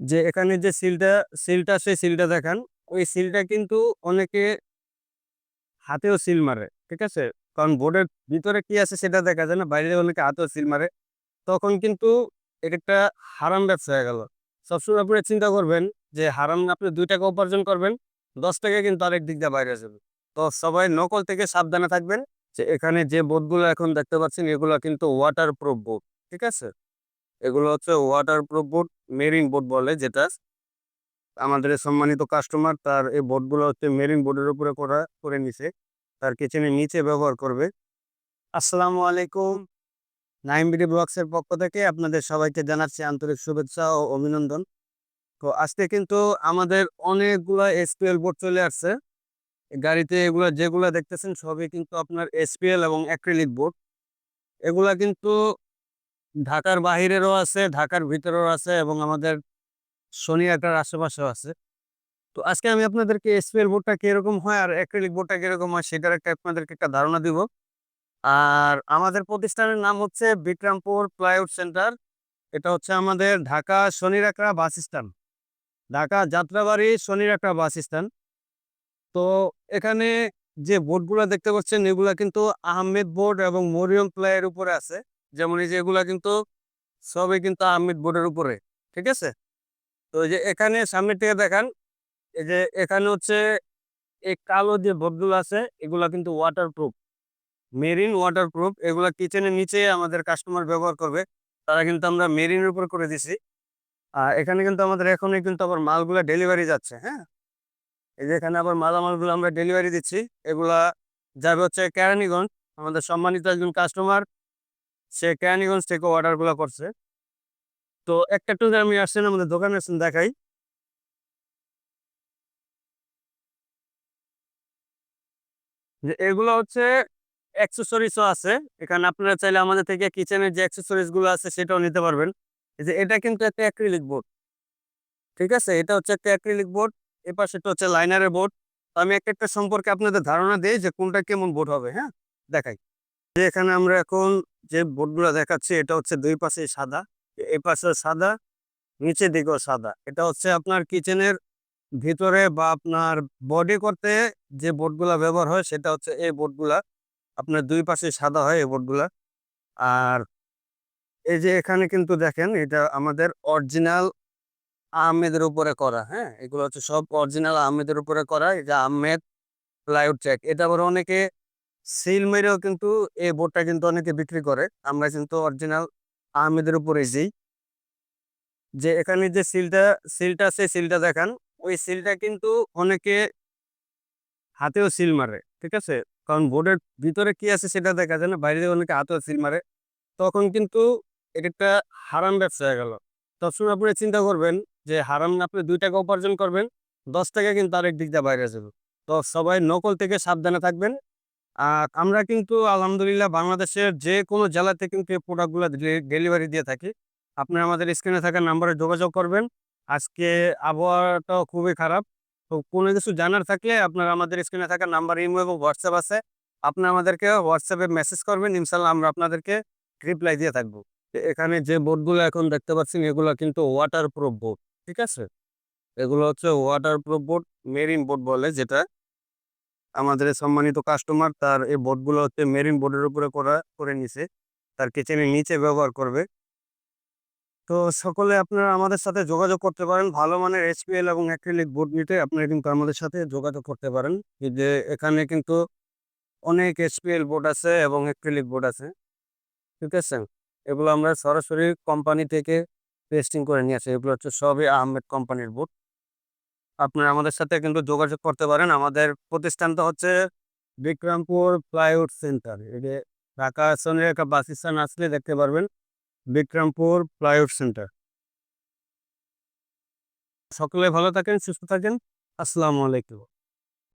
যে এখানে যে সিলটা সিলটা, সেই সিলটা দেখান। ওই সিলটা কিন্তু অনেকে হাতেও সিল মারে, ঠিক আছে? কারণ বোর্ডের ভিতরে কি আছে সেটা দেখা যায় না, বাইরে অনেকে হাতেও সিল মারে। তখন কিন্তু এটা একটা হারাম ব্যবসা হয়ে গেল। সবসময় আপনি চিন্তা করবেন যে হারাম আপনি দুই টাকা উপার্জন করবেন, দশ টাকা কিন্তু আরেক দিক দিয়ে বাইরে যাবে। তো সবাই নকল থেকে সাবধানে থাকবেন যে এখানে যে বোর্ডগুলো এখন দেখতে পাচ্ছেন, এগুলো কিন্তু ওয়াটার প্রুফ বোর্ড, ঠিক আছে? এগুলো হচ্ছে waterproof board marine board বলে যেটা। আমাদের সম্মানিত কাস্টমার তার এই বোর্ডগুলো হচ্ছে মেরিন বোর্ডের উপরে করা, করে নিছে। তার কিচেনের নিচে ব্যবহার করবে। আসসালামু আলাইকুম। নাইম বিডি ব্লগসের পক্ষ থেকে আপনাদের সবাইকে জানাচ্ছি আন্তরিক শুভেচ্ছা ও অভিনন্দন। তো আজকে কিন্তু আমাদের অনেকগুলো এসপিএল বোর্ড চলে আসছে। গাড়িতে এগুলো যেগুলো দেখতেছেন সবই কিন্তু আপনার এসপিএল এবং অ্যাক্রিলিক বোর্ড এগুলা কিন্তু ঢাকার বাহিরেরও আছে, ঢাকার ভিতরেও আছে এবং আমাদের শনিয়াটার আশেপাশেও আছে। তো আজকে আমি আপনাদেরকে এসপিএল বোর্ডটা কীরকম হয় আর অ্যাক্রিলিক বোর্ডটা কীরকম হয় সেটার একটা আপনাদেরকে একটা ধারণা দিব। আর আমাদের প্রতিষ্ঠানের নাম হচ্ছে বিক্রমপুর প্লাইউড সেন্টার। এটা হচ্ছে আমাদের Dhaka Shonir Akhra bus stand. Dhaka Jatrabari Shonir Akhra bus stand. তো এখানে যে বোর্ডগুলো দেখতে পাচ্ছেন এগুলা কিন্তু আহমেদ বোর্ড এবং মরিয়ম প্লাইয়ের উপরে আছে। যেমন এই যে এগুলা কিন্তু সবই কিন্তু আহমেদ বোর্ডের উপরে, ঠিক আছে? তো এই যে এখানে সামনে থেকে দেখান, এই যে এখানে হচ্ছে এই কালো যে বোর্ডগুলো আছে, এগুলা কিন্তু ওয়াটারপ্রুফ মেরিন ওয়াটারপ্রুফ এগুলা কিচেনের নিচে আমাদের কাস্টমার ব্যবহার করবে, তারা কিন্তু আমরা মেরিনের উপর করে দিছি। আর এখানে কিন্তু আমাদের এখনই কিন্তু আবার মালগুলা ডেলিভারি যাচ্ছে হ্যাঁ? এই যে এখানে আবার মালামালগুলো আমরা ডেলিভারি দিচ্ছি, এগুলা যাবে হচ্ছে কেরানীগঞ্জ, আমাদের সম্মানিত একজন কাস্টমার সে কেরানীগঞ্জ থেকে অর্ডারগুলো করছে। তো একটা টু আমি আসছেন আমাদের দোকানে আসছেন দেখাই। যে এগুলো হচ্ছে অ্যাক্সেসরিজও আছে। এখানে আপনারা চাইলে আমাদের থেকে কিচেনের যে অ্যাক্সেসরিজগুলো আছে, সেটাও নিতে পারবেন। এই যে এটা কিন্তু একটা অ্যাক্রিলিক বোর্ড ঠিক আছে? এটা হচ্ছে একটা অ্যাক্রিলিক বোর্ড এ পাশেটা হচ্ছে লাইনারের বোর্ড আমি একটা সম্পর্কে আপনাদের ধারণা দিই যে কোনটা কেমন বোর্ড হবে হ্যাঁ? দেখাই। এখানে আমরা এখন যে বোর্ডগুলো দেখাচ্ছি, এটা হচ্ছে দুই পাশে সাদা। এই পাশে সাদা, নিচের দিকেও সাদা। এটা হচ্ছে আপনার কিচেনের ভিতরে বা আপনার বডি করতে যে বোর্ডগুলা ব্যবহার হয়, সেটা হচ্ছে এই বোর্ডগুলা। আপনার দুই পাশে সাদা হয় এই বোর্ডগুলা। আর এই যে এখানে কিন্তু দেখেন, এটা আমাদের অরিজিনাল আহমেদের উপরে করা হ্যাঁ? এগুলো হচ্ছে সব অরিজিনাল আহমেদের উপরে করা এটা আহমেদ প্লাইউড চেক। এটা আবার অনেকে সিল মেরেও কিন্তু এই বোর্ডটা কিন্তু অনেকে বিক্রি করে। আমরা কিন্তু অরিজিনাল আহমেদের উপরে যেই। যে এখানে যে সিলটা সিলটা আছে সিলটা দেখান, ওই সিলটা কিন্তু অনেকে হাতেও সিল মারে, ঠিক আছে? কারণ বোর্ডের ভিতরে কি আছে সেটা দেখা যায় না, বাইরে অনেকে হাতেও সিল মারে। তখন কিন্তু এটা একটা হারাম ব্যবসা হয়ে গেল। সবসময় আপনি চিন্তা করবেন যে হারাম আপনি দুই টাকা উপার্জন করবেন, দশ টাকা কিন্তু আরেক দিক দিয়ে বাইরে যাবে। তো সবাই নকল থেকে সাবধানে থাকবেন। আর আমরা কিন্তু আলহামদুলিল্লাহ বাংলাদেশের যে কোনো জেলাতে কিন্তু এই প্রোডাক্টগুলো ডেলিভারি দিয়ে থাকি। আপনি আমাদের স্ক্রিনে থাকা নাম্বারে যোগাযোগ করবেন। আজকে আবহাওয়াটাও খুবই খারাপ। তো কোনো কিছু জানার থাকলে আপনারা আমাদের স্ক্রিনে থাকা নাম্বার ইমো এবং হোয়াটসঅ্যাপ আছে। আপনি আমাদেরকে হোয়াটসঅ্যাপে মেসেজ করবেন ইনশাল্লাহ আমরা আপনাদেরকে রিপ্লাই দিয়ে থাকব। এখানে যে বোর্ডগুলো এখন দেখতে পাচ্ছেন, এগুলো কিন্তু ওয়াটার প্রুফ বোর্ড ঠিক আছে? এগুলো হচ্ছে waterproof board marine board বলে যেটা। আমাদের সম্মানিত কাস্টমার তার এই বোর্ডগুলো হচ্ছে মেরিন বোর্ডের উপরে করা, করে নিছে। তার কিচেনের নিচে ব্যবহার করবে। তো সকলে আপনারা আমাদের সাথে যোগাযোগ করতে পারেন। ভালো মানের এসপিএল এবং অ্যাক্রিলিক বোর্ড নিতে আপনারা কিন্তু আমাদের সাথে যোগাযোগ করতে পারেন। যে এখানে কিন্তু অনেক এসপিএল বোর্ড আছে এবং অ্যাক্রিলিক বোর্ড আছে। ঠিক আছে? এগুলো আমরা সরাসরি কোম্পানি থেকে টেস্টিং করে নিয়ে আসি। এগুলো হচ্ছে সবই আহমেদ কোম্পানির বুট আপনারা আমাদের সাথে কিন্তু যোগাযোগ করতে পারেন। আমাদের প্রতিষ্ঠানটা হচ্ছে বিক্রমপুর প্লাইউড সেন্টার। যে ঢাকা সনের একটা বাস স্ট্যান্ড আসলে দেখতে পারবেন, বিক্রমপুর প্লাইউড সেন্টার। সকলে ভালো থাকেন, সুস্থ থাকেন। আসসালামু আলাইকুম।